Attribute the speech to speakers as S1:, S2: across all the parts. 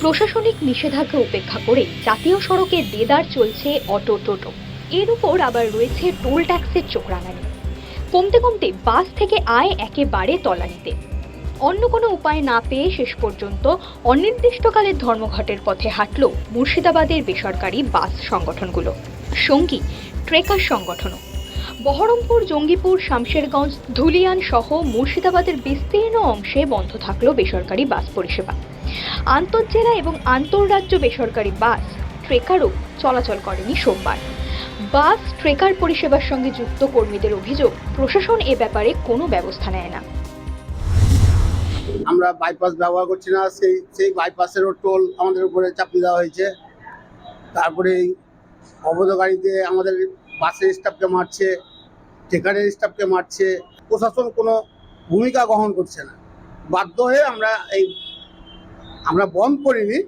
S1: প্রশাসনিক নিষেধাজ্ঞা উপেক্ষা করে জাতীয় সড়কে দেদার চলছে অটো টোটো। এর উপর আবার রয়েছে টোল ট্যাক্সের চোখরাঙানি। কমতে কমতে বাস থেকে আয় একেবারে তলানিতে। অন্য কোনো উপায় না পেয়ে শেষ পর্যন্ত অনির্দিষ্টকালের ধর্মঘটের পথে হাঁটল মুর্শিদাবাদের বেসরকারি বাস সংগঠনগুলো। সঙ্গী, ট্রেকার সংগঠনও। বহরমপুর, জঙ্গিপুর, শামশেরগঞ্জ, ধুলিয়ান সহ মুর্শিদাবাদের বিস্তীর্ণ অংশে বন্ধ থাকল বেসরকারি বাস পরিষেবা। আন্তঃজেলা এবং আন্তঃরাজ্য বেসরকারি বাস ট্রেকারও চলাচল করেনি সোমবার। বাস, ট্রেকার পরিষেবার সঙ্গে যুক্ত কর্মীদের অভিযোগ, প্রশাসন এ ব্যাপারে কোনো ব্যবস্থা নেয় না।
S2: আমরা বাইপাস ব্যবহার করছি না, সেই সেই বাইপাসেরও টোল আমাদের উপরে চাপিয়ে দেওয়া হয়েছে। তারপরে এই অবৈধ গাড়িতে আমাদের বাসের স্টাফকে মারছে, ট্রেকারের স্টাফকে মারছে। প্রশাসন কোনো ভূমিকা গ্রহণ করছে না। বাধ্য হয়ে আমরা এই আমরা বন্ধ করিনি,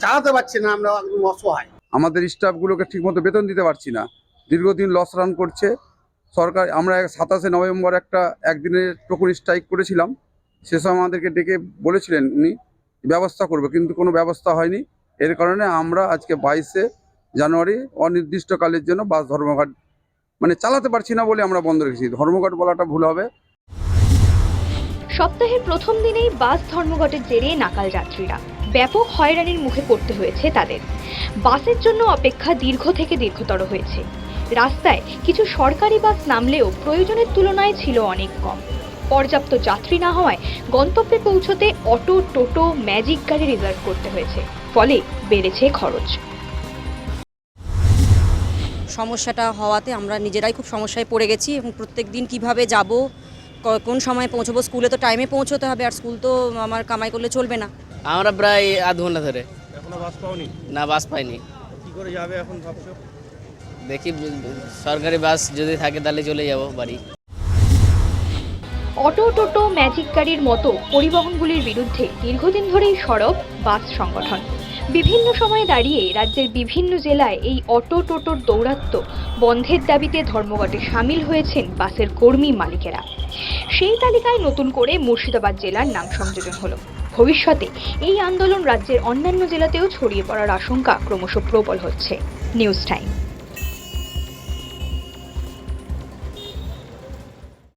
S2: চালাতে পারছি না, আমরা একদম অসহায়।
S3: আমাদের স্টাফগুলোকে ঠিকমতো বেতন দিতে পারছি না। দীর্ঘদিন লস রান করছে। সরকার, আমরা সাতাশে নভেম্বর একটা একদিনের টোকন স্ট্রাইক করেছিলাম। সে সময় আমাদেরকে ডেকে বলেছিলেন উনি, ব্যবস্থা করবে। কিন্তু কোনো ব্যবস্থা হয়নি। এর কারণে আমরা আজকে বাইশে জানুয়ারি অনির্দিষ্টকালের জন্য বাস ধর্মঘাট মানে চালাতে পারছি না বলে আমরা বন্ধ রেখেছি। ধর্মঘাট বলাটা ভুল হবে।
S1: সপ্তাহের প্রথম দিনেই বাস ধর্মঘটের জেরে নাকাল যাত্রীরা। ব্যাপক হয়রানির মুখে পড়তে হয়েছে তাদের। বাসের জন্য অপেক্ষা দীর্ঘ থেকে দীর্ঘতর হয়েছে। রাস্তায় কিছু সরকারি বাস নামলেও প্রয়োজনের তুলনায় ছিল অনেক কম। পর্যাপ্ত যাত্রী না হওয়ায় গন্তব্যে পৌঁছতে অটো, টোটো, ম্যাজিক গাড়ি রিজার্ভ করতে হয়েছে। ফলে বেড়েছে খরচ।
S4: সমস্যাটা হওয়াতে আমরা নিজেরাই খুব সমস্যায় পড়ে গেছি এবং প্রত্যেক দিন কীভাবে যাব কোন সময় পৌঁছবো? স্কুলে তো টাইমে পৌঁছতে হবে আর স্কুল তো আমার কামাই করলে চলবে না।
S5: আমরা প্রায় আধ ঘণ্টা ধরে।
S6: এখনও বাস পাওনি?
S5: না বাস পাইনি।
S6: কি করে যাবে এখন ভাবছ?
S5: দেখি সরকারি বাস যদি থাকে তাহলে চলে যাব বাড়ি।
S1: অটো টোটো ম্যাজিক গাড়ির মতো পরিবহনগুলির বিরুদ্ধে দীর্ঘদিন ধরেই সরব বাস সংগঠন। বিভিন্ন সময়ে দাঁড়িয়ে রাজ্যের বিভিন্ন জেলায় এই অটো টোটোর দৌরাত্ম বন্ধের দাবিতে ধর্মঘটে সামিল হয়েছেন বাসের কর্মী মালিকেরা। সেই তালিকায় নতুন করে মুর্শিদাবাদ জেলার নাম সংযোজন হলো। ভবিষ্যতে এই আন্দোলন রাজ্যের অন্যান্য জেলাতেও ছড়িয়ে পড়ার আশঙ্কা ক্রমশ প্রবল হচ্ছে। News time.